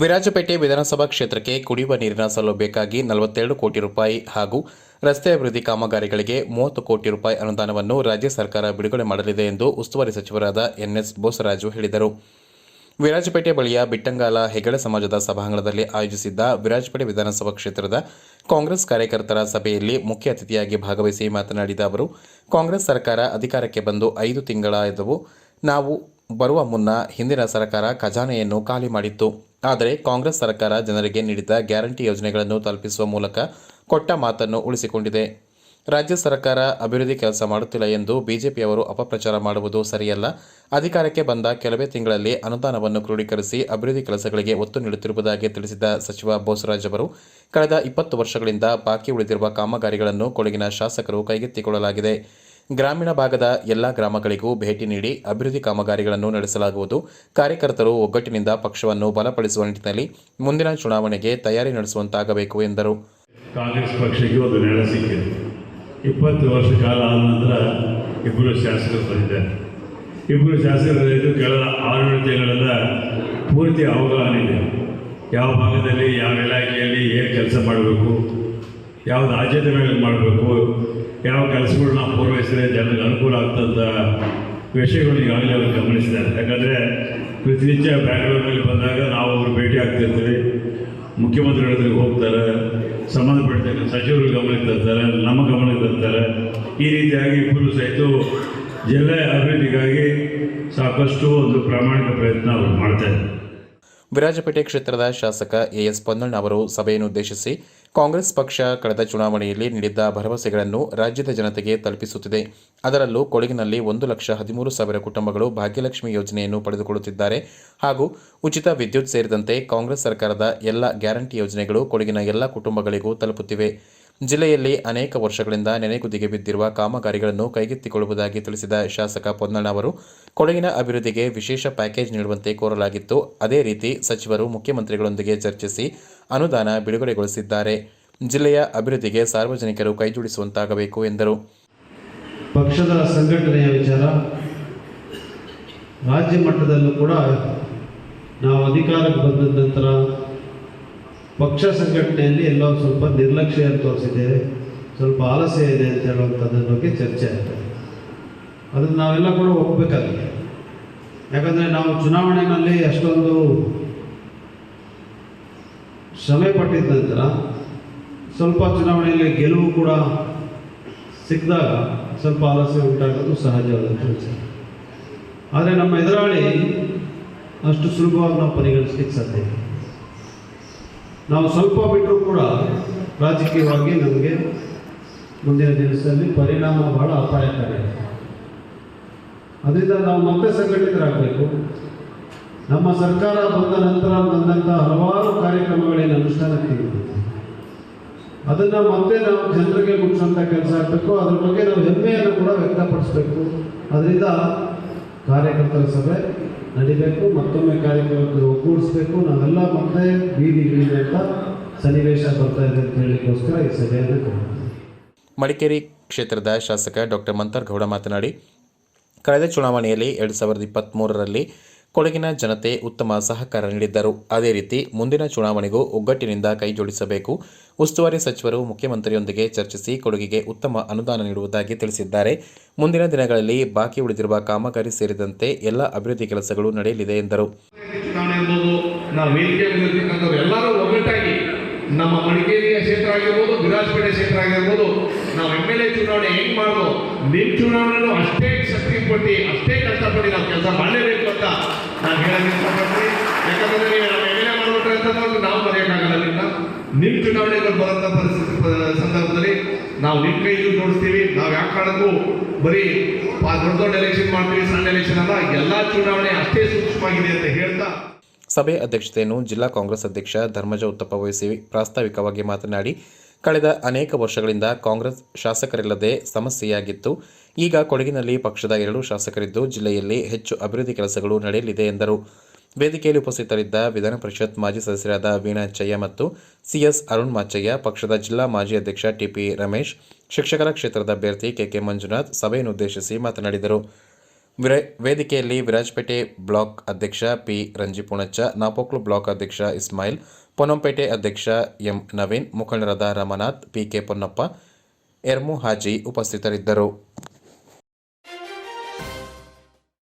ವಿರಾಜಪೇಟೆ ವಿಧಾನಸಭಾ ಕ್ಷೇತ್ರಕ್ಕೆ ಕುಡಿಯುವ ನೀರಿನ ಸೌಲಭ್ಯಕ್ಕಾಗಿ ನಲವತ್ತೆರಡು ಕೋಟಿ ರೂಪಾಯಿ ಹಾಗೂ ರಸ್ತೆ ಅಭಿವೃದ್ಧಿ ಕಾಮಗಾರಿಗಳಿಗೆ ಮೂವತ್ತು ಕೋಟಿ ರೂಪಾಯಿ ಅನುದಾನವನ್ನು ರಾಜ್ಯ ಸರ್ಕಾರ ಬಿಡುಗಡೆ ಮಾಡಲಿದೆ ಎಂದು ಉಸ್ತುವಾರಿ ಸಚಿವರಾದ ಎನ್ಎಸ್ ಬೋಸರಾಜು ಹೇಳಿದರು. ವಿರಾಜಪೇಟೆ ಬಳಿಯ ಬಿಟ್ಟಂಗಾಲ ಹೆಗಡೆ ಸಮಾಜದ ಸಭಾಂಗಣದಲ್ಲಿ ಆಯೋಜಿಸಿದ್ದ ವಿರಾಜಪೇಟೆ ವಿಧಾನಸಭಾ ಕ್ಷೇತ್ರದ ಕಾಂಗ್ರೆಸ್ ಕಾರ್ಯಕರ್ತರ ಸಭೆಯಲ್ಲಿ ಮುಖ್ಯ ಅತಿಥಿಯಾಗಿ ಭಾಗವಹಿಸಿ ಮಾತನಾಡಿದ ಅವರು, ಕಾಂಗ್ರೆಸ್ ಸರ್ಕಾರ ಅಧಿಕಾರಕ್ಕೆ ಬಂದು ಐದು ತಿಂಗಳಾದವು ನಾವು ಬರುವ ಮುನ್ನ ಹಿಂದಿನ ಸರ್ಕಾರ ಖಜಾನೆಯನ್ನು ಖಾಲಿ ಮಾಡಿತ್ತು. ಆದರೆ ಕಾಂಗ್ರೆಸ್ ಸರ್ಕಾರ ಜನರಿಗೆ ನೀಡಿದ ಗ್ಯಾರಂಟಿ ಯೋಜನೆಗಳನ್ನು ತಲುಪಿಸುವ ಮೂಲಕ ಕೊಟ್ಟ ಮಾತನ್ನು ಉಳಿಸಿಕೊಂಡಿದೆ. ರಾಜ್ಯ ಸರ್ಕಾರ ಅಭಿವೃದ್ಧಿ ಕೆಲಸ ಮಾಡುತ್ತಿಲ್ಲ ಎಂದು ಬಿಜೆಪಿಯವರು ಅಪಪ್ರಚಾರ ಮಾಡುವುದು ಸರಿಯಲ್ಲ. ಅಧಿಕಾರಕ್ಕೆ ಬಂದ ಕೆಲವೇ ತಿಂಗಳಲ್ಲಿ ಅನುದಾನವನ್ನು ಕ್ರೋಢೀಕರಿಸಿ ಅಭಿವೃದ್ಧಿ ಕೆಲಸಗಳಿಗೆ ಒತ್ತು ನೀಡುತ್ತಿರುವುದಾಗಿ ತಿಳಿಸಿದ ಸಚಿವ ಬೋಸರಾಜ್ ಅವರು, ಕಳೆದ ಇಪ್ಪತ್ತು ವರ್ಷಗಳಿಂದ ಬಾಕಿ ಉಳಿದಿರುವ ಕಾಮಗಾರಿಗಳನ್ನು ಕೊಡಗಿನ ಶಾಸಕರು ಕೈಗೆತ್ತಿಕೊಳ್ಳಲಾಗಿದೆ. ಗ್ರಾಮೀಣ ಭಾಗದ ಎಲ್ಲ ಗ್ರಾಮಗಳಿಗೂ ಭೇಟಿ ನೀಡಿ ಅಭಿವೃದ್ಧಿ ಕಾಮಗಾರಿಗಳನ್ನು ನಡೆಸಲಾಗುವುದು. ಕಾರ್ಯಕರ್ತರು ಒಗ್ಗಟ್ಟಿನಿಂದ ಪಕ್ಷವನ್ನು ಬಲಪಡಿಸುವ ನಿಟ್ಟಿನಲ್ಲಿ ಮುಂದಿನ ಚುನಾವಣೆಗೆ ತಯಾರಿ ನಡೆಸುವಂತಾಗಬೇಕು ಎಂದರು. ಕಾಂಗ್ರೆಸ್ ಪಕ್ಷಕ್ಕೆ ಒಂದು ನೆಲೆ ಸಿಕ್ಕಿದೆ. ಇಪ್ಪತ್ತು ವರ್ಷ ಕಾಲ ಆದ ನಂತರ ಇಬ್ಬರು ಶಾಸಕರು ಬಂದಿದ್ದಾರೆ. ಇಬ್ಬರು ಶಾಸಕರು ಕಳೆದ ಆಡಳಿತಗಳೆಲ್ಲ ಪೂರ್ತಿ ಅವಗಾಹನ ಇದೆ. ಯಾವ ಭಾಗದಲ್ಲಿ, ಯಾವ ಇಲಾಖೆಯಲ್ಲಿ, ಏನು ಕೆಲಸ ಮಾಡಬೇಕು ಯಾವ್ದು ಆದ್ಯತೆ ಮೇಲೆ ಮಾಡಬೇಕು ಯಾವ ಕೆಲಸಗಳನ್ನ ಪೂರ್ವಹಿಸಿದ್ರೆ ಜನರಿಗೆ ಅನುಕೂಲ ಆಗ್ತಂಥ ವಿಷಯಗಳು ಈಗಾಗಲೇ ಅವರು ಗಮನಿಸಿದ್ದಾರೆ. ಯಾಕಂದರೆ ಪ್ರತಿನಿತ್ಯ ಬ್ಯಾಂಗ್ಳೂರಿನಲ್ಲಿ ಬಂದಾಗ ನಾವು ಅವರು ಭೇಟಿ ಆಗ್ತಿರ್ತೀವಿ ಮುಖ್ಯಮಂತ್ರಿಗಳ ಹೋಗ್ತಾರೆ ಸಂಬಂಧಪಟ್ಟಿದ್ದ ಸಚಿವರು ಗಮನಕ್ಕೆ ತರ್ತಾರೆ, ನಮ್ಮ ಗಮನಕ್ಕೆ ತರ್ತಾರೆ. ಈ ರೀತಿಯಾಗಿ ಇಬ್ಬರು ಸಹಿತ ಜಿಲ್ಲೆ ಅಭಿವೃದ್ಧಿಗಾಗಿ ಸಾಕಷ್ಟು ಒಂದು ಪ್ರಾಮಾಣಿಕ ಪ್ರಯತ್ನ ಅವರು ಮಾಡ್ತಾರೆ ವಿರಾಜಪೇಟೆ ಕ್ಷೇತ್ರದ ಶಾಸಕ ಎಎಸ್ ಪೊನ್ನಣ್ಣ ಅವರು ಸಭೆಯನ್ನು ಉದ್ದೇಶಿಸಿ ಕಾಂಗ್ರೆಸ್ ಪಕ್ಷ ಕಳೆದ ಚುನಾವಣೆಯಲ್ಲಿ ನೀಡಿದ್ದ ಭರವಸೆಗಳನ್ನು ರಾಜ್ಯದ ಜನತೆಗೆ ತಲುಪಿಸುತ್ತಿದೆ. ಅದರಲ್ಲೂ ಕೊಡಗಿನಲ್ಲಿ ಒಂದು ಲಕ್ಷ ಹದಿಮೂರು ಸಾವಿರ ಕುಟುಂಬಗಳು ಭಾಗ್ಯಲಕ್ಷ್ಮಿ ಯೋಜನೆಯನ್ನು ಪಡೆದುಕೊಳ್ಳುತ್ತಿದ್ದಾರೆ. ಹಾಗೂ ಉಚಿತ ವಿದ್ಯುತ್ ಸೇರಿದಂತೆ ಕಾಂಗ್ರೆಸ್ ಸರ್ಕಾರದ ಎಲ್ಲ ಗ್ಯಾರಂಟಿ ಯೋಜನೆಗಳು ಕೊಡಗಿನ ಎಲ್ಲ ಕುಟುಂಬಗಳಿಗೂ ತಲುಪುತ್ತಿವೆ. ಜಿಲ್ಲೆಯಲ್ಲಿ ಅನೇಕ ವರ್ಷಗಳಿಂದ ನೆನೆಗುದಿಗೆ ಬಿದ್ದಿರುವ ಕಾಮಗಾರಿಗಳನ್ನು ಕೈಗೆತ್ತಿಕೊಳ್ಳುವುದಾಗಿ ತಿಳಿಸಿದ ಶಾಸಕ ಪೊನ್ನಣ್ಣ ಅವರು, ಕೊಡಗಿನ ಅಭಿವೃದ್ಧಿಗೆ ವಿಶೇಷ ಪ್ಯಾಕೇಜ್ ನೀಡುವಂತೆ ಕೋರಲಾಗಿತ್ತು. ಅದೇ ರೀತಿ ಸಚಿವರು ಮುಖ್ಯಮಂತ್ರಿಗಳೊಂದಿಗೆ ಚರ್ಚಿಸಿ ಅನುದಾನ ಬಿಡುಗಡೆಗೊಳಿಸಿದ್ದಾರೆ. ಜಿಲ್ಲೆಯ ಅಭಿವೃದ್ಧಿಗೆ ಸಾರ್ವಜನಿಕರು ಕೈಜೋಡಿಸುವಂತಾಗಬೇಕು ಎಂದರು. ಪಕ್ಷದ ಸಂಘಟನೆಯ ವಿಚಾರ, ರಾಜ್ಯ ಮಟ್ಟದಲ್ಲೂ ಕೂಡ ನಾವು ಅಧಿಕಾರಕ್ಕೆ ಬಂದ ನಂತರ ಪಕ್ಷ ಸಂಘಟನೆಯಲ್ಲಿ ಎಲ್ಲೋ ಸ್ವಲ್ಪ ನಿರ್ಲಕ್ಷ್ಯ ತೋರಿಸಿದ್ದೇವೆ. ಸ್ವಲ್ಪ ಆಲಸ್ಯ ಇದೆ ಅಂತ ಹೇಳುವಂಥದ್ರ ಬಗ್ಗೆ ಚರ್ಚೆ ಆಗ್ತದೆ ಅದನ್ನು ನಾವೆಲ್ಲ ಕೂಡ ಒಪ್ಪಬೇಕಾಗಿದೆ ಯಾಕಂದರೆ ನಾವು ಚುನಾವಣೆಯಲ್ಲಿ ಅಷ್ಟೊಂದು ಶ್ರಮೆ ಪಟ್ಟಿದ್ದ ನಂತರ ಸ್ವಲ್ಪ ಚುನಾವಣೆಯಲ್ಲಿ ಗೆಲುವು ಕೂಡ ಸಿಕ್ಕಿದಾಗ ಸ್ವಲ್ಪ ಆಲಸ್ಯ ಉಂಟಾಗೋದು ಸಹಜವಾದಂಥ ವಿಚಾರ. ಆದರೆ ನಮ್ಮ ಎದುರಾಳಿ ಅಷ್ಟು ಸುಲಭವಾಗಿ ನಾವು ಪರಿಗಣಿಸ್ಲಿಕ್ಕೆ ಸಾಧ್ಯ ನಾವು ಸ್ವಲ್ಪ ಬಿಟ್ಟರೂ ಕೂಡ ರಾಜಕೀಯವಾಗಿ ನಮಗೆ ಮುಂದಿನ ದಿವಸದಲ್ಲಿ ಪರಿಣಾಮ ಬಹಳ ಅಪಾಯಕಾರಿ ಅದರಿಂದ ನಾವು ಮತ್ತೆ ಸಂಘಟಿತರಾಗಬೇಕು. ನಮ್ಮ ಸರ್ಕಾರ ಬಂದ ನಂತರ ಬಂದಂಥ ಹಲವಾರು ಕಾರ್ಯಕ್ರಮಗಳೇನು ಅನುಷ್ಠಾನಕ್ಕೆ ಅದನ್ನು ಮತ್ತೆ ನಾವು ಜನರಿಗೆ ಮುಟ್ಟಿಸುವಂಥ ಕೆಲಸ ಆಗಬೇಕು. ಅದ್ರ ಬಗ್ಗೆ ನಾವು ಹೆಮ್ಮೆಯನ್ನು ಕೂಡ ವ್ಯಕ್ತಪಡಿಸಬೇಕು. ಅದರಿಂದ ಕಾರ್ಯಕರ್ತರ ಸಭೆ ನಡಿಬೇಕು, ಮತ್ತೊಮ್ಮೆ ಕಾರ್ಯಕ್ರಮಕ್ಕೆ ಒಗ್ಗೂಡಿಸ್ಬೇಕು ನಾವೆಲ್ಲ ಮತ್ತೆ ಬೀದಿಗಳಿದೆ ಅಂತ ಸನ್ನಿವೇಶ ಬರ್ತಾ ಇದೆ ಅಂತ ಹೇಳಿಕೋಸ್ಕರ ಈ ಸಭೆಯನ್ನು. ಮಡಿಕೇರಿ ಕ್ಷೇತ್ರದ ಶಾಸಕ ಡಾಕ್ಟರ್ ಮಂತರ್ಗೌಡ ಮಾತನಾಡಿ, ಕಳೆದ ಚುನಾವಣೆಯಲ್ಲಿ ಎರಡು ಸಾವಿರದ ಇಪ್ಪತ್ತ್ಮೂರರಲ್ಲಿ ಕೊಡಗಿನ ಜನತೆ ಉತ್ತಮ ಸಹಕಾರ ನೀಡಿದ್ದರು. ಅದೇ ರೀತಿ ಮುಂದಿನ ಚುನಾವಣೆಗೂ ಒಗ್ಗಟ್ಟಿನಿಂದ ಕೈಜೋಡಿಸಬೇಕು ಉಸ್ತುವಾರಿ ಸಚಿವರು ಮುಖ್ಯಮಂತ್ರಿಯೊಂದಿಗೆ ಚರ್ಚಿಸಿ ಕೊಡಗಿಗೆ ಉತ್ತಮ ಅನುದಾನ ನೀಡುವುದಾಗಿ ತಿಳಿಸಿದ್ದಾರೆ. ಮುಂದಿನ ದಿನಗಳಲ್ಲಿ ಬಾಕಿ ಉಳಿದಿರುವ ಕಾಮಗಾರಿ ಸೇರಿದಂತೆ ಎಲ್ಲ ಅಭಿವೃದ್ಧಿ ಕೆಲಸಗಳು ನಡೆಯಲಿದೆ ಎಂದರು. ಚುನಾವಣೆ ನಮ್ಮ ಮಡಿಕೇರಿಯ ಕ್ಷೇತ್ರ ಆಗಿರ್ಬೋದು ವಿರಾಜಪೇಟೆ ಕ್ಷೇತ್ರ ಆಗಿರ್ಬೋದು, ನಾವು ಎಂ ಎಲ್ ಎ ಚುನಾವಣೆ ಹೆಂಗ್ ಮಾಡೋದು ನಿಮ್ಮ ಚುನಾವಣೆನೂ ಅಷ್ಟೇ ಶಕ್ತಿ ಕೊಟ್ಟು ಅಷ್ಟೇ ಕಷ್ಟಪಟ್ಟು ನಾವು ಕೆಲಸ ಮಾಡಲೇಬೇಕು ಅಂತ ನಾನು ಹೇಳಕ್ಕೆ ಇಷ್ಟಪಡ್ತೀನಿ ಯಾಕಂದ್ರೆ ನೀವು ನಮ್ಮ ಎಂ ಎಲ್ ಎ ಮಾಡ್ಬಿಟ್ರೆ ಅಂತಂದ್ರೆ ನಾವು ಮರೆಯೋಕ್ಕಾಗಲ್ಲ ನಿನ್ನ ನಿಮ್ಮ ಚುನಾವಣೆಗಳು ಬರೋಂಥ ಪರಿಸ್ಥಿತಿ ಸಂದರ್ಭದಲ್ಲಿ ನಾವು ನಿಮ್ಮ ಕೈಗೂ ಜೋಡಿಸ್ತೀವಿ ನಾವು ಯಾವ ಕಾರಣಕ್ಕೂ ಬರೀ ದೊಡ್ಡ ದೊಡ್ಡ ಎಲೆಕ್ಷನ್ ಮಾಡ್ತೀವಿ, ಸಣ್ಣ ಎಲೆಕ್ಷನ್ ಅಲ್ಲ. ಎಲ್ಲ ಚುನಾವಣೆ ಅಷ್ಟೇ ಸೂಕ್ಷ್ಮವಾಗಿದೆ ಅಂತ ಹೇಳ್ತಾ ಸಭೆ ಅಧ್ಯಕ್ಷತೆಯನ್ನು ಜಿಲ್ಲಾ ಕಾಂಗ್ರೆಸ್ ಅಧ್ಯಕ್ಷ ಧರ್ಮಜ ಉತ್ತಪ್ಪ ವಹಿಸಿ ಪ್ರಾಸ್ತಾವಿಕವಾಗಿ ಮಾತನಾಡಿ, ಕಳೆದ ಅನೇಕ ವರ್ಷಗಳಿಂದ ಕಾಂಗ್ರೆಸ್ ಶಾಸಕರಿಲ್ಲದೆ ಸಮಸ್ಯೆಯಾಗಿತ್ತು. ಈಗ ಕೊಡಗಿನಲ್ಲಿ ಪಕ್ಷದ ಎರಡು ಶಾಸಕರಿದ್ದು, ಜಿಲ್ಲೆಯಲ್ಲಿ ಹೆಚ್ಚು ಅಭಿವೃದ್ಧಿ ಕೆಲಸಗಳು ನಡೆಯಲಿದೆ ಎಂದರು. ವೇದಿಕೆಯಲ್ಲಿ ಉಪಸ್ಥಿತರಿದ್ದ ವಿಧಾನ ಪರಿಷತ್ ಮಾಜಿ ಸದಸ್ಯರಾದ ವೀಣಾಚಯ್ಯ ಮತ್ತು ಸಿಎಸ್ ಅರುಣ್ ಮಾಚಯ್ಯ, ಪಕ್ಷದ ಜಿಲ್ಲಾ ಮಾಜಿ ಅಧ್ಯಕ್ಷ ಟಿಪಿ ರಮೇಶ್, ಶಿಕ್ಷಕರ ಕ್ಷೇತ್ರದ ಅಭ್ಯರ್ಥಿ ಕೆಕೆ ಮಂಜುನಾಥ್ ಸಭೆಯನ್ನು ಉದ್ದೇಶಿಸಿ ಮಾತನಾಡಿದರು. ವೇದಿಕೆಯಲ್ಲಿ ವಿರಾಜಪೇಟೆ ಬ್ಲಾಕ್ ಅಧ್ಯಕ್ಷ ಪಿ ರಂಜಿಪುಣಚ್ಚ, ನಾಪೋಕ್ಲು ಬ್ಲಾಕ್ ಅಧ್ಯಕ್ಷ ಇಸ್ಮಾಯಿಲ್, ಪೊನ್ನಂಪೇಟೆ ಅಧ್ಯಕ್ಷ ಎಂ ನವೀನ್, ಮುಖಂಡರಾದ ರಮನಾಥ್ ಪಿಕೆ ಪೊನ್ನಪ್ಪ, ಎರ್ಮು ಹಾಜಿ ಉಪಸ್ಥಿತರಿದ್ದರು.